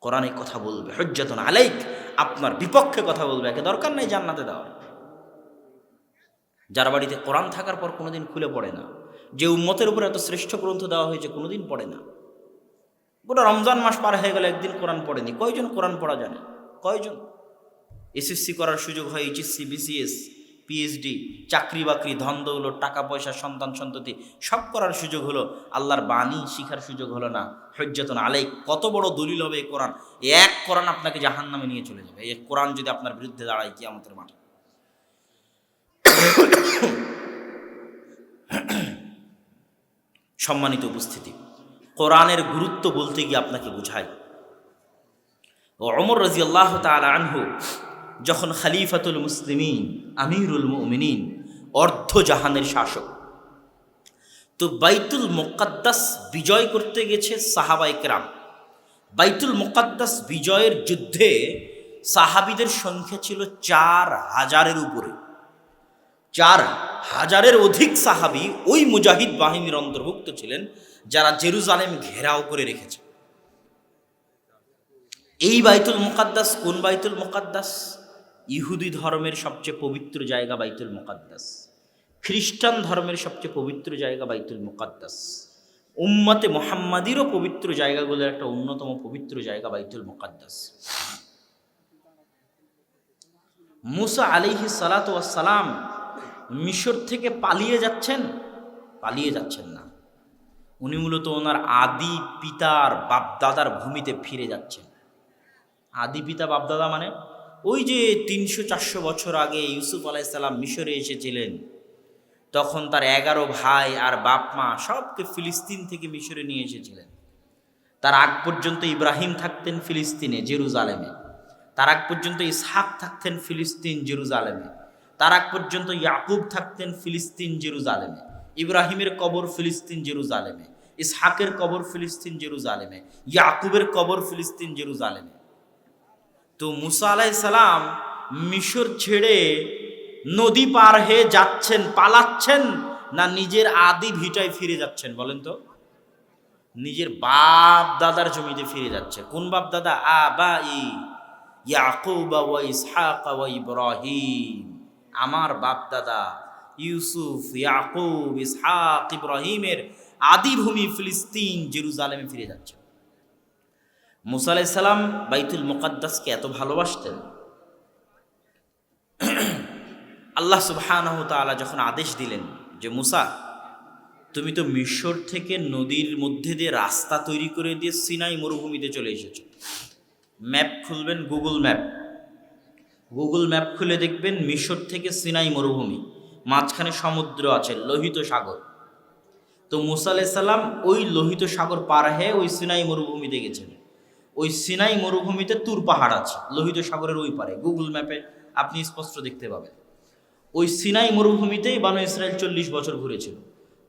কোরআনে কথা বলবে। হজ্জাতন আলাইক। আপনার বিপক্ষে কথা বলবে। একে দরকার নেই জান্নাতে দেওয়ার। যার বাড়িতে কোরআন থাকার পর কোনোদিন খুলে পড়ে না। যে উম্মতের উপর এত শ্রেষ্ঠ গ্রন্থ দেওয়া হয়েছে কোনোদিন পড়ে না। গোটা রমজান মাস পার হয়ে গেলে একদিন কোরআন পড়েনি। কয়জন কোরআন পড়া জানে? কয়জন? এসএসসি করার সুযোগ হয় এইচএসসি, বিসিএস। পিএইচডি চাকরি বাকরি, ধন দৌলত, টাকা পয়সা, সন্তান সন্ততি, সব করার সুযোগ হলো, আল্লাহর বাণী শিখার সুযোগ হলো না। হজ্জাতন আলাই কত বড় দলিল হবে এই কোরআন? এক কোরআন আপনাকে জাহান নামে নিয়ে চলে যাবে। এই কোরআন যদি আপনার বিরুদ্ধে দাঁড়ায় কি আমাদের মাঠে। সম্মানিত উপস্থিতি, কোরআনের গুরুত্ব বলতে গিয়ে আপনাকে বুঝাই। ও অমর রাজি আল্লাহ তালা আনহু যখন খালিফাতুল মুসলিমিন, আমিরুল মুমিনিন, অর্ধ জাহানের শাসক। তো বাইতুল মোকাদ্দাস বিজয় করতে গেছে সাহাবাই কেরাম। বাইতুল মোকাদ্দাস বিজয়ের যুদ্ধে সাহাবিদের সংখ্যা ছিল চার হাজারের উপরে। চার হাজারের অধিক সাহাবি ওই মুজাহিদ বাহিনীর অন্তর্ভুক্ত ছিলেন, যারা জেরুজালেম ঘেরাও করে রেখেছে। এই বাইতুল মোকাদ্দাস কোন বাইতুল মুকাদ্দাস? ইহুদি ধর্মের সবচেয়ে পবিত্র জায়গা বাইতুল মুকাদ্দাস। খ্রিস্টান ধর্মের সবচেয়ে পবিত্র জায়গা বাইতুল মুকাদ্দাস। উম্মাতে মোহাম্মাদিরও পবিত্র জায়গাগুলোর একটা অন্যতম পবিত্র জায়গা বাইতুল মুকাদ্দাস। মুসা আলিহি সালাম মিশর থেকে পালিয়ে যাচ্ছেন? পালিয়ে যাচ্ছেন না। উনি মূলত ওনার আদি পিতার বাপদাদার ভূমিতে ফিরে যাচ্ছেন। আদি পিতা বাপদাদা মানে? ওই যে তিনশো চারশো বছর আগে ইউসুফ আলাইসাল্লাম মিশরে এসেছিলেন, তখন তার এগারো ভাই আর বাপ মা সবকে ফিলিস্তিন থেকে মিশরে নিয়ে এসেছিলেন। তার আগ পর্যন্ত ইব্রাহিম থাকতেন ফিলিস্তিনে, জেরুজালেমে। তার আগ পর্যন্ত ইসহাক থাকতেন ফিলিস্তিন, জেরুজালেমে। তার আগ পর্যন্ত ইয়াকুব থাকতেন ফিলিস্তিন, জেরুজালেমে। ইব্রাহিমের কবর ফিলিস্তিন, জেরুজালেমে। ইসহাকের কবর ফিলিস্তিন, জেরুজালেমে। ইয়াকুবের কবর ফিলিস্তিন, জেরুজালেমে। তো মুসা আলাই সালাম মিশর ছেড়ে নদী পার হয়ে যাচ্ছেন, পালাচ্ছেন না নিজের আদি ভিটায় ফিরে যাচ্ছেন বলেন তো? নিজের বাপ দাদার জমিতে ফিরে যাচ্ছে। কোন বাপ দাদা? আ বা ইয়াকুব ওয়া ইসহাক ওয়া ইব্রাহিম। আমার বাপ দাদা ইউসুফ, ইয়াকুব, ইসহাক, ইব্রাহিমের আদি ভূমি ফিলিস্তিন জেরুজালেমে ফিরে যাচ্ছে। মুসা আলাইসাল্লাম বাইতুল মুকাদ্দাসকে এত ভালোবাসতেন। আল্লাহ সুবহানাহ তাআলা যখন আদেশ দিলেন যে, মুসা, তুমি তো মিশর থেকে নদীর মধ্যে দিয়ে রাস্তা তৈরি করে দিয়ে সিনাই মরুভূমিতে চলে এসেছ। ম্যাপ খুলবেন গুগল ম্যাপ। গুগল ম্যাপ খুলে দেখবেন মিশর থেকে সিনাই মরুভূমি, মাঝখানে সমুদ্র আছে, লোহিত সাগর। তো মুসা আলাইসাল্লাম ওই লোহিত সাগর পার হয়ে ওই সিনাই মরুভূমিতে গেছেন। ওই সিনাই মরুভূমিতে তুর পাহাড় আছে, লোহিত সাগরের ওই পারে, গুগল ম্যাপে আপনি স্পষ্ট দেখতে পাবেন। ওই সিনাই মরুভূমিতেই বানু ইসরায়েল চল্লিশ বছর ঘুরেছিল।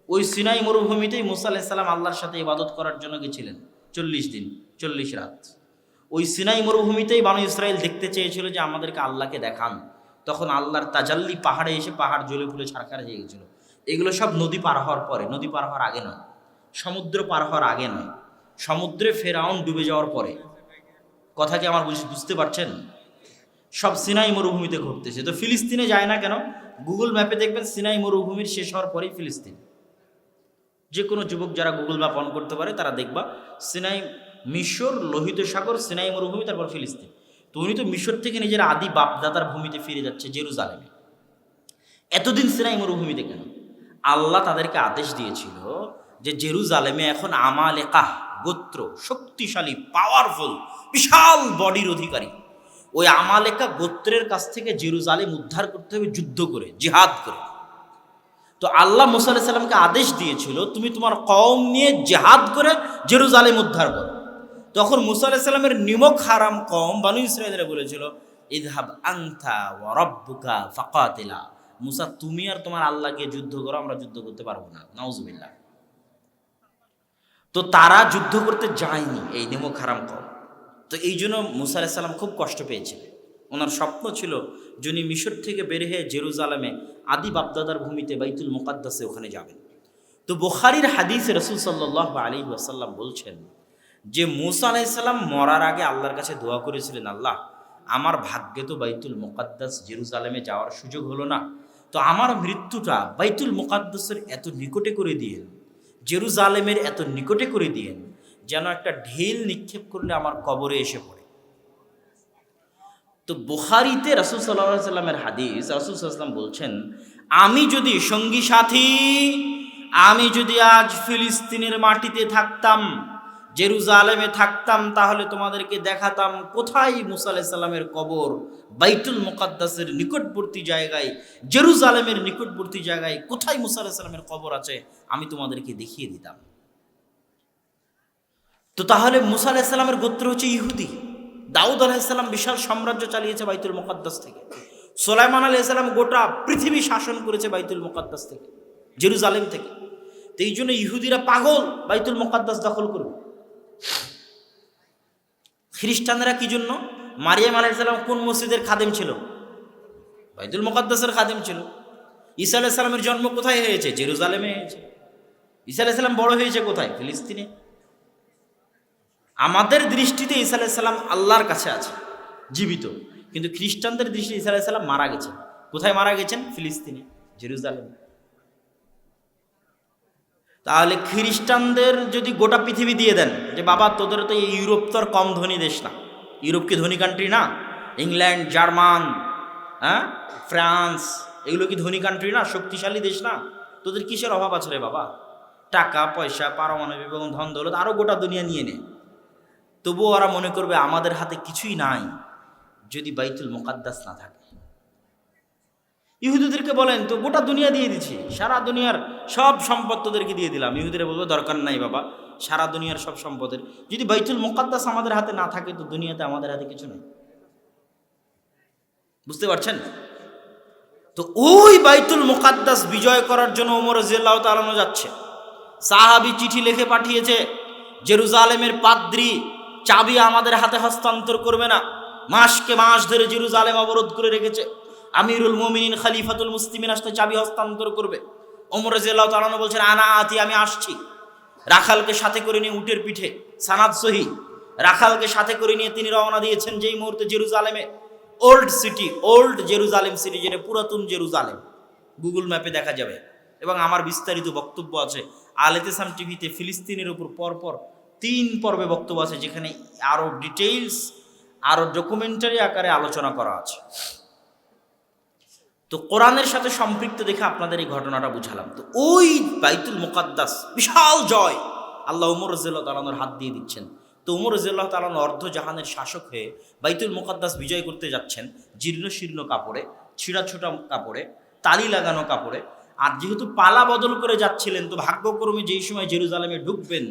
ওই সিনাই মরুভূমিতেই মুসা আলাইসাল্লাম আল্লাহর সাথে ইবাদত করার জন্য গেছিলেন, চল্লিশ দিন, চল্লিশ রাত। ওই সিনাই মরুভূমিতেই বানু ইসরায়েল দেখতে চেয়েছিল যে আমাদেরকে আল্লাহকে দেখান। তখন আল্লাহর তাজাল্লি পাহাড়ে এসে পাহাড় জ্বলে ফুলে ছাড়খার হয়ে গেছিল। এগুলো সব নদী পার হওয়ার পরে, নদী পার হওয়ার আগে নয়, সমুদ্র পার হওয়ার আগে নয়। সমুদ্রে ফেরাউন ডুবে যাওয়ার পরে। কথা কি আমার বুঝ- বুঝতে পারছেন? সব সিনাই মরুভূমিতে ঘটতেছে। তো ফিলিস্তিনে যায় না কেন? গুগল ম্যাপে দেখবেন সিনাই মরুভূমির শেষ হওয়ার পরেই ফিলিস্তিন। যে কোনো যুবক যারা গুগল ম্যাপ অন করতে পারে, তারা দেখবা সিনাই মিশর, লোহিত সাগর, সিনাই মরুভূমি, তারপর ফিলিস্তিন। তো উনি তো মিশর থেকে নিজের আদি বাপদাদার ভূমিতে ফিরে যাচ্ছে, জেরুজালেমে। এতদিন সিনাই মরুভূমিতে কেন? আল্লাহ তাদেরকে আদেশ দিয়েছিল যে, জেরুজালেমে এখন আমালেকাহ। গোত্র, শক্তিশালী পাওয়ারফুল বিশাল বডির অধিকারী। ওই আমালেকা গোত্রের কাছ থেকে জেরুজালেম উদ্ধার করতে হবে, যুদ্ধ করে, জিহাদ করে। তো আল্লাহ মুসা সাল্লামকে আদেশ দিয়েছিল, তুমি তোমার কম নিয়ে জেহাদ করে জেরুজালেম উদ্ধার করো। তখন মুসা সাল্লামের নিমক হারাম কম বানু ইসরায়েলরা বলেছিল, ইদহাব আংথা ওয়া রব্বুকা ফাকাতিলা। মুসা, তুমি আর তোমার আল্লাহকে যুদ্ধ করো, আমরা যুদ্ধ করতে পারব না। নাউজুবিল্লাহ। তো তারা যুদ্ধ করতে যায়নি, এই নিমক হারাম কম। তো এই জন্য মুসা আলাইহিস সাল্লাম খুব কষ্ট পেয়েছিলেন। ওনার স্বপ্ন ছিল যিনি মিশর থেকে বের হয়ে জেরুজালেমে আদি বাপদাদার ভূমিতে বাইতুল মুকাদ্দাসে ওখানে যাবেন। তো বোখারির হাদিসে রসুল সাল্লাহ আলী ওয়াসাল্লাম বলছেন যে, মুসা আলাইসাল্লাম মরার আগে আল্লাহর কাছে দোয়া করেছিলেন, আল্লাহ, আমার ভাগ্যে তো বাইতুল মোকাদ্দাস জেরুজালেমে যাওয়ার সুযোগ হলো না। তো আমার মৃত্যুটা বাইতুল মোকাদ্দাসের এত নিকটে করে দিয়েন জেরুজালেমের এত নিকটে করে দিয়েন, যেন একটা ঢিল নিক্ষেপ করলে আমার কবরে এসে পড়ে। তো বুখারিতে রাসুল সাল্লাহ সাল্লামের হাদিস, রাসুল সাল্লাম বলছেন, আমি যদি সঙ্গী সাথী, আমি যদি আজ ফিলিস্তিনের মাটিতে থাকতাম জেরুজালেমে থাকতাম, তাহলে তোমাদেরকে দেখাতাম কোথায় মুসা আলাইসাল্লামের কবর? বাইতুল মোকাদ্দাসের নিকটবর্তী জায়গায়, জেরুজালেমের নিকটবর্তী জায়গায় কোথায় মুসা আলাইসাল্লামের কবর আছে? আমি তোমাদেরকে দেখিয়ে দিতাম। তো তাহলে মুসা আলাইসাল্লামের গোত্র হচ্ছে ইহুদি। দাউদ আলাইসাল্লাম বিশাল সাম্রাজ্য চালিয়েছে বাইতুল মোকাদ্দাস থেকে। সোলাইমান আলাইসাল্লাম গোটা পৃথিবী শাসন করেছে বাইতুল মোকাদ্দাস থেকে, জেরুজালেম থেকে। তো এই জন্য ইহুদিরা পাগল, বাইতুল মোকাদ্দাস দখল করবে। খ্রিস্টানরা কি জন্য? মারিয়াম আলাইসাল্লাম কোন মসজিদের খাদেম ছিল? বাইদুল মোকাদ্দাসের খাদেম ছিল। ঈসা আলাইসাল্লামের জন্ম কোথায় হয়েছে? জেরুজালেমে হয়েছে। ঈসা আলাইসাল্লাম বড় হয়েছে কোথায়? ফিলিস্তিনে। আমাদের দৃষ্টিতে ঈসা আলাইসাল্লাম আল্লাহর কাছে আছে, জীবিত। কিন্তু খ্রিস্টানদের দৃষ্টিতে ঈসা আলাইসাল্লাম মারা গেছেন। কোথায় মারা গেছেন? ফিলিস্তিনে, জেরুজালেমে। তাহলে খ্রিস্টানদের যদি গোটা পৃথিবী দিয়ে দেন, যে বাবা, তোদের তো ইউরোপ তো আর কম ধনী দেশ না। ইউরোপ কি ধনী কান্ট্রি না? ইংল্যান্ড, জার্মান হ্যাঁ? ফ্রান্স, এগুলো কি ধনী কান্ট্রি না? শক্তিশালী দেশ না? তোদের কিসের অভাব আছে রে বাবা? টাকা, পয়সা, পারমাণবিক এবং ধন দৌলত আরও গোটা দুনিয়া নিয়ে নে। তবুও ওরা মনে করবে, আমাদের হাতে কিছুই নাই, যদি বাইতুল মোকাদ্দাস না থাকে। ইহুদিদেরকে বলেন, তো গোটা দুনিয়া দিয়ে দিচ্ছি সারা দুনিয়ার সব সম্পদ তোদেরকে দিয়ে দিলাম। ইহুদিরা বলবে দরকার নাই বাবা, সারা দুনিয়ার সব সম্পদের। যদি বাইতুল মোকাদ্দাস আমাদের হাতে না থাকে, তো দুনিয়াতে আমাদের হাতে কিছু নেই। বুঝতে পারছেন? তো ওই বাইতুল মোকাদ্দাস বিজয় করার জন্য ওমর রাজিয়াল্লাহ তালানো যাচ্ছে। সাহাবি চিঠি লিখে পাঠিয়েছে, জেরুজালেমের পাদ্রি চাবি আমাদের হাতে হস্তান্তর করবে না। মাসকে মাস ধরে জেরুজালেম অবরোধ করে রেখেছে। আমিরুল মোমিনিন খালিফাতুল মুসলিমিন আসতে চাবি হস্তান্তর করবে। ওমর রাজিয়াল্লাহ তালানো বলছেন, আনা আতি, আমি আসছি। রাখালকে সাথে করে নিয়ে উটের পিঠে, সানাদ সহি। রাখালকে সাথে করে নিয়ে তিনি রওনা দিয়েছেন যেই মুহূর্তে জেরুজালেমে। Old city, old Jerusalem city, যেটা পুরাতন জেরুজালেম। গুগল ম্যাপে দেখা যাবে। এবং আমার বিস্তারিত বক্তব্য আছে। আলেতেসাম টিভিতে ফিলিস্তিনের উপর পরপর তিন পর্বে বক্তব্য আছে, যেখানে আরও ডিটেইলস আরও ডকুমেন্টারি আকারে আলোচনা করা আছে। তো কোরআনের সাথে সম্পৃক্ত দেখে আপনাদের এই ঘটনাটা বুঝালাম। তো ওই বাইতুল মোকাদ্দাস, বিশাল জয়। আল্লাহ উমর রজিল্লাহ তালানোর হাত দিয়ে দিচ্ছেন। তো উমর রজিল্লাহ তালানো অর্ধ জাহানের শাসক হয়ে বাইতুল মোকাদ্দাস বিজয় করতে যাচ্ছেন। জীর্ণ শীর্ণ কাপড়ে, ছিঁড়া ছোটা কাপড়ে, তালি লাগানো কাপড়ে। আর যেহেতু পালা বদল করে যাচ্ছিলেন, তো ভাগ্যক্রমে যেই সময় জেরুজালেমে ঢুকবেন,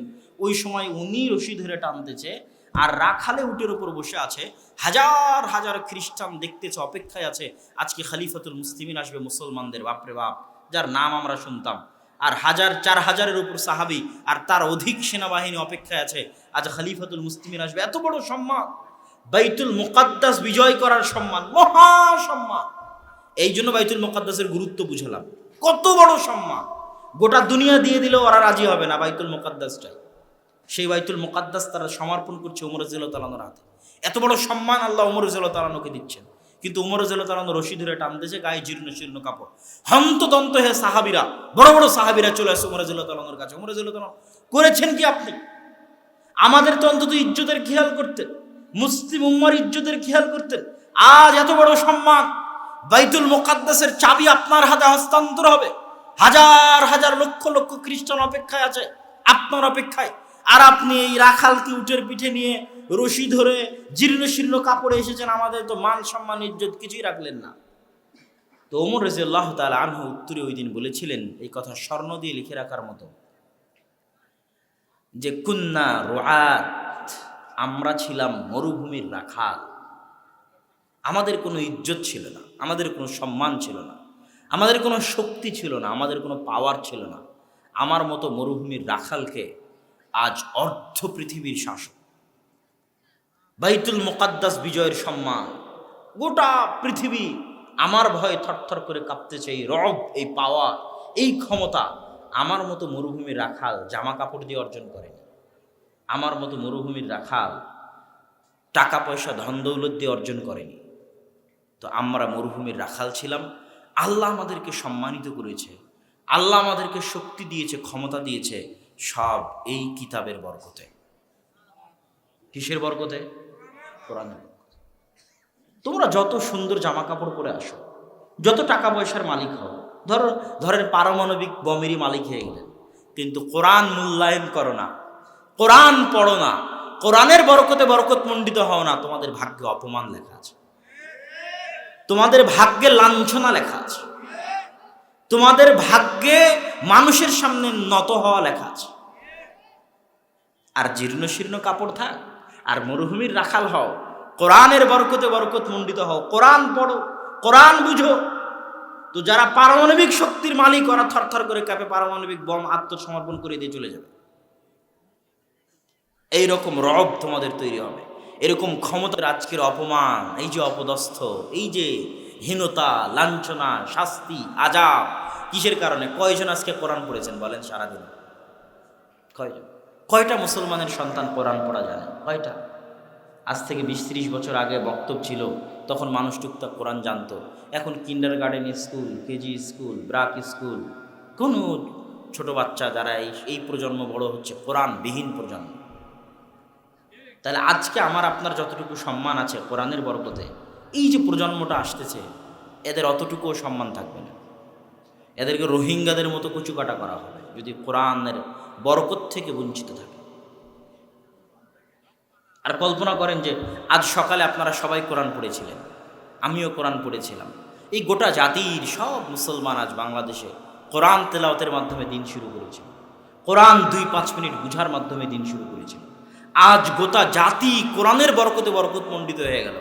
ওই সময় উনি রশি ধরে টানতেছে আর রাখালে উটের উপর বসে আছে, হাজার হাজার খ্রিস্টান দেখতেছে অপেক্ষায় আছে, আজকে খালিফাতুল মুসলিমিন আসবে মুসলমানদের বাপরে বাপ, যার নাম আমরা শুনতাম। আর হাজার, চার হাজারের উপর সাহাবি আর তার অধিক সেনাবাহিনী অপেক্ষায় আছে, আজ খালিফাতুল মুসলিমিন আসবে। এত বড় সম্মান! বাইতুল মুকাদ্দাস বিজয় করার সম্মান, মহা সম্মান! এই জন্য বাইতুল মুকাদ্দাসের গুরুত্ব বুঝালাম। কত বড় সম্মান! গোটা দুনিয়া দিয়ে দিলেও ওরা রাজি হবে না বাইতুল মুকাদ্দাসটাই। সেই বাইতুল মোকাদ্দাস তারা সমর্পণ করছে উমর জিল তালানোর হাতে। এত বড় সম্মান আল্লাহ উমর জিল তালানোকে দিচ্ছেন। কিন্তু উমর জিল তালানো রশি ধরে টানতেছে গায়ে জীর্ণ শীর্ণ কাপড়। হন্তদন্ত হে সাহাবিরা, বড় বড় সাহাবিরা চলে আসে উমর তালানোর কাছে। উমর জিল তালানো করেছেন কি আপনি? আমাদের তো অন্তত ইজ্জতের খেয়াল করতেন মুসলিম উম্মার ইজ্জতের খেয়াল করতেন আজ এত বড় সম্মান। বাইতুল মোকাদ্দাসের চাবি আপনার হাতে হস্তান্তর হবে। হাজার হাজার লক্ষ লক্ষ খ্রিস্টান অপেক্ষায় আছে, আপনার অপেক্ষায়। আর আপনি এই রাখালকে উটের পিঠে নিয়ে রশি ধরে জীর্ণ শীর্ণ কাপড়ে এসেছেন, আমাদের তো মান সম্মান, ইজ্জত কিছুই রাখলেন না। তো ওমর রাজিয়াল্লাহ তাল আনহু উত্তরে ওই দিন বলেছিলেন এই কথা স্বর্ণ দিয়ে লিখে রাখার মতো। যে, কুন্না রোয়াত আমরা ছিলাম মরুভূমির রাখাল। আমাদের কোনো ইজ্জত ছিল না, আমাদের কোনো সম্মান ছিল না, আমাদের কোনো শক্তি ছিল না, আমাদের কোনো পাওয়ার ছিল না। আমার মতো মরুভূমির রাখালকে আজ অর্ধ পৃথিবীর শাসক। বাইতুল মোকাদ্দাস বিজয়ের সম্মান। গোটা পৃথিবী আমার ভয়ে থরথর করে কাঁপতেছে এই রব, এই পাওয়া এই ক্ষমতা আমার মতো মরুভূমির রাখাল জামা কাপড় দিয়ে অর্জন করেনি। আমার মতো মরুভূমির রাখাল টাকা পয়সা ধন দৌলত দিয়ে অর্জন করেনি। তো আমরা মরুভূমির রাখাল ছিলাম। আল্লাহ আমাদেরকে সম্মানিত করেছে। আল্লাহ আমাদেরকে শক্তি দিয়েছে, ক্ষমতা দিয়েছে। সব এই কিতাবের বরকতে। কিসের বরকতে? কোরআনের তোমরা যত সুন্দর জামা কাপড় পরে আসো, যত টাকা পয়সার মালিক হও, ধরো, ধরেন পারমাণবিক বমেরই মালিক হয়ে গেলেন, কিন্তু কোরআন মূল্যায়ন করো না, কোরআন পড়ো না, কোরআনের বরকতে বরকত মণ্ডিত হও না, তোমাদের ভাগ্যে অপমান লেখা আছে। তোমাদের ভাগ্যে লাঞ্ছনা লেখা আছে। তোমাদের ভাগ্যে মানুষের সামনে নত হওয়া লেখা আছে। আর জীর্ণ শীর্ণ কাপড় থাক, আর মরুভূমির রাখাল হও, কোরআনের বরকতে বরকত মণ্ডিত হও, কোরআন পড়ো, কোরআন বুঝো। তো যারা পারমাণবিক শক্তির মালিক, ওরা থরথর করে কাপে, পারমাণবিক বম আত্মসমর্পণ করে দিয়ে চলে যাবে। এই রকম রব তোমাদের তৈরি হবে। এরকম ক্ষমতার আজকের অপমান, এই যে অপদস্থ, এই যে হীনতা, লাঞ্ছনা, শাস্তি, আজাব কিসের কারণে? কয়জন আজকে কোরআন পড়েছেন বলেন সারাদিন? কয়জন? কয়টা মুসলমানের সন্তান কোরআন পড়া জানে? কয়টা? আজ থেকে বিশ ত্রিশ বছর আগে বক্তব্য ছিল, তখন মানুষ টুকটাক কোরআন জানতো। এখন kinder school KG school BRAC school কোনো ছোট বাচ্চা যারা এই এই প্রজন্ম বড় হচ্ছে, কোরআনবিহীন প্রজন্ম। তাহলে আজকে আমার, আপনার যতটুকু সম্মান আছে কোরআনের বরকতে, এই যে প্রজন্মটা আসতেছে, এদের অতটুকুও সম্মান থাকবে না। এদেরকে রোহিঙ্গাদের মতো কুচুকাটা করা হবে, যদি কোরআনের বরকত থেকে বঞ্চিত থাকে। আর কল্পনা করেন যে, আজ সকালে আপনারা সবাই কোরআন পড়েছিলেন, আমিও কোরআন পড়েছিলাম। এই গোটা জাতির সব মুসলমান আজ বাংলাদেশে কোরআন তেলাওতের মাধ্যমে দিন শুরু করেছে। কোরআন দুই পাঁচ মিনিট বুঝার মাধ্যমে দিন শুরু করেছে। আজ গোটা জাতি কোরআনের বরকতে বরকত মণ্ডিত হয়ে গেল।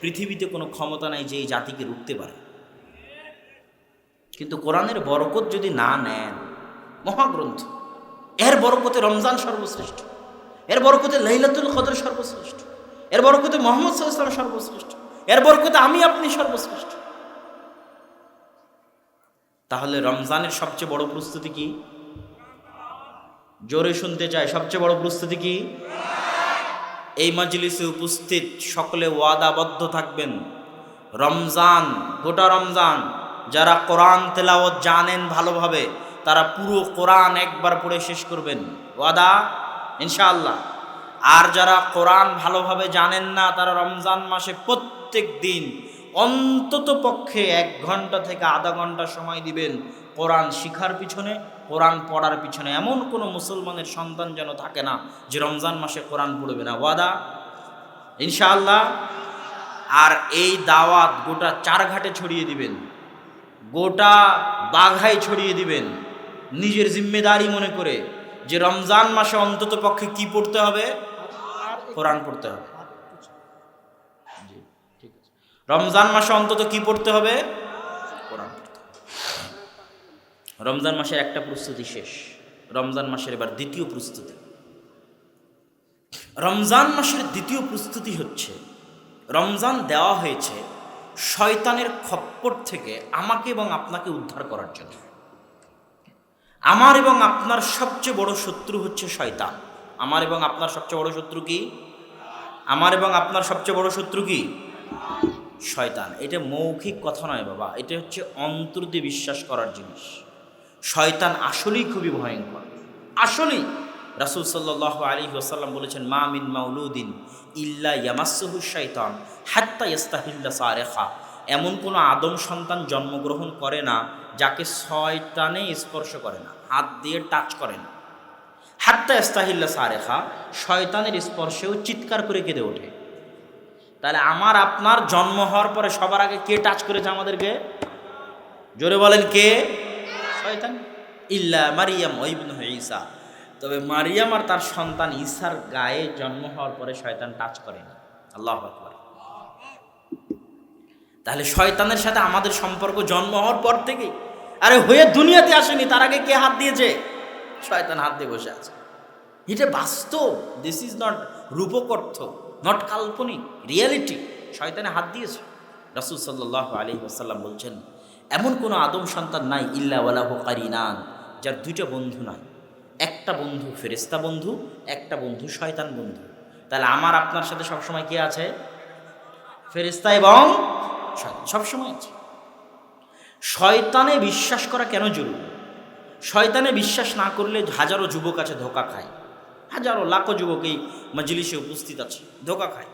পৃথিবীতে কোনো ক্ষমতা নাই যে এই জাতিকে রুখতে পারে। কিন্তু কোরআনের বরকত যদি না নেন, মহাগ্রন্থ, এর বরকতে রমজান সর্বশ্রেষ্ঠ, এর বরকতে লাইলাতুল কদর সর্বশ্রেষ্ঠ, এর বরকতে মোহাম্মদ সাল্লাম সর্বশ্রেষ্ঠ, এর বরকতে আমি আপনি সর্বশ্রেষ্ঠ। তাহলে রমজানের সবচেয়ে বড় প্রস্তুতি কি? জোরে শুনতে চাই, সবচেয়ে বড় প্রস্তুতি কি? এই মজলিসে উপস্থিত সকলে ওয়াদাবদ্ধ থাকবেন। রমজান, গোটা রমজান যারা কোরআন তেলাওয়াত জানেন ভালোভাবে, তারা পুরো কোরআন একবার পড়ে শেষ করবেন। ওয়াদা? ইনশাআল্লাহ। আর যারা কোরআন ভালোভাবে জানেন না, তারা রমজান মাসে প্রত্যেক দিন অন্তত পক্ষে এক ঘণ্টা থেকে আধা ঘণ্টা সময় দিবেন কোরআন শিখার পিছনে, কোরআন পড়ার পিছনে। এমন কোনো মুসলমানের সন্তান যেন থাকে না যে রমজান মাসে কোরআন পড়বে না। ওয়াদা? ইনশাআল্লাহ। আর এই দাওয়াত গোটা চার ঘাটে ছড়িয়ে দিবেন। গোটা বাঘায় ছড়িয়ে দিবেন। নিজের জিম্মেদারি মনে করে যে রমজান মাসে অন্তত পক্ষে কি পড়তে হবে? কোরআন পড়তে হবে। রমজান মাসে অন্তত কি পড়তে হবে? কোরআন। রমজান মাসের একটা প্রস্তুতি শেষ। রমজান মাসের এবার দ্বিতীয় প্রস্তুতি। রমজান মাসের দ্বিতীয় প্রস্তুতি হচ্ছে, রমজান দেওয়া হয়েছে শয়তানের খপ্পর থেকে আমাকে এবং আপনাকে উদ্ধার করার জন্য। আমার এবং আপনার সবচেয়ে বড় শত্রু হচ্ছে শয়তান। আমার এবং আপনার সবচেয়ে বড় শত্রু কি? আমার এবং আপনার সবচেয়ে বড় শত্রু কি? শয়তান। এটা মৌখিক কথা নয় বাবা, এটা হচ্ছে অন্তর দিয়ে বিশ্বাস করার জিনিস। শয়তান আসলেই খুবই ভয়ঙ্কর। আসলেই। রাসুল সাল্লাহ আলী ওসাল্লাম বলেছেন, মা মিন মাউলুদ্দিন ইল্লা ইয়ামাসুহু শৈতান হাত্তা ইস্তাহিল্লা সারেখা। এমন কোনো আদম সন্তান জন্মগ্রহণ করে না, যাকে শয়তানে স্পর্শ করে না, হাত দিয়ে টাচ করে না। হাত্তা ইস্তাহিল্লা সারেখা, শয়তানের স্পর্শেও চিৎকার করে কেঁদে ওঠে। তাহলে আমার, আপনার জন্ম হওয়ার পরে সবার আগে কে টাচ করেছে আমাদেরকে? জোরে বলেন কে? শয়তান। ইল্লা মারিয়াম ওইবন ঈসা। তবে মারিয়াম আর তার সন্তান ঈসার গায়ে জন্ম হওয়ার পরে শয়তান টাচ করেনি আল্লাহ আকবার। তাহলে শয়তানের সাথে আমাদের সম্পর্ক জন্ম হওয়ার পর থেকেই আরে হয়ে দুনিয়াতে আসেনি, তার আগে কে হাত দিয়েছে? শয়তান হাত দিয়ে বসে আছে। এটা বাস্তব দিস ইজ নট রূপকর্থ নট কাল্পনিক রিয়ালিটি শয়তানে হাত দিয়েছে। রাসুল সাল্লাহ আলী আসাল্লাম বলছেন, এমন কোনো আদম সন্তান নাই, ইল্লা ওয়ালাহু কারিনান, যার দুইটা বন্ধু নাই। একটা বন্ধু ফেরেস্তা বন্ধু, একটা বন্ধু শয়তান বন্ধু। তাহলে আমার, আপনার সাথে সবসময় কি আছে? ফেরেস্তা এবং সবসময় আছে। শয়তানে বিশ্বাস করা কেন জরুরি? শয়তানে বিশ্বাস না করলে হাজারো যুবক আছে, ধোকা খায়। হাজারো, লাখো যুবক এই মজলিসে উপস্থিত আছে, ধোকা খায়।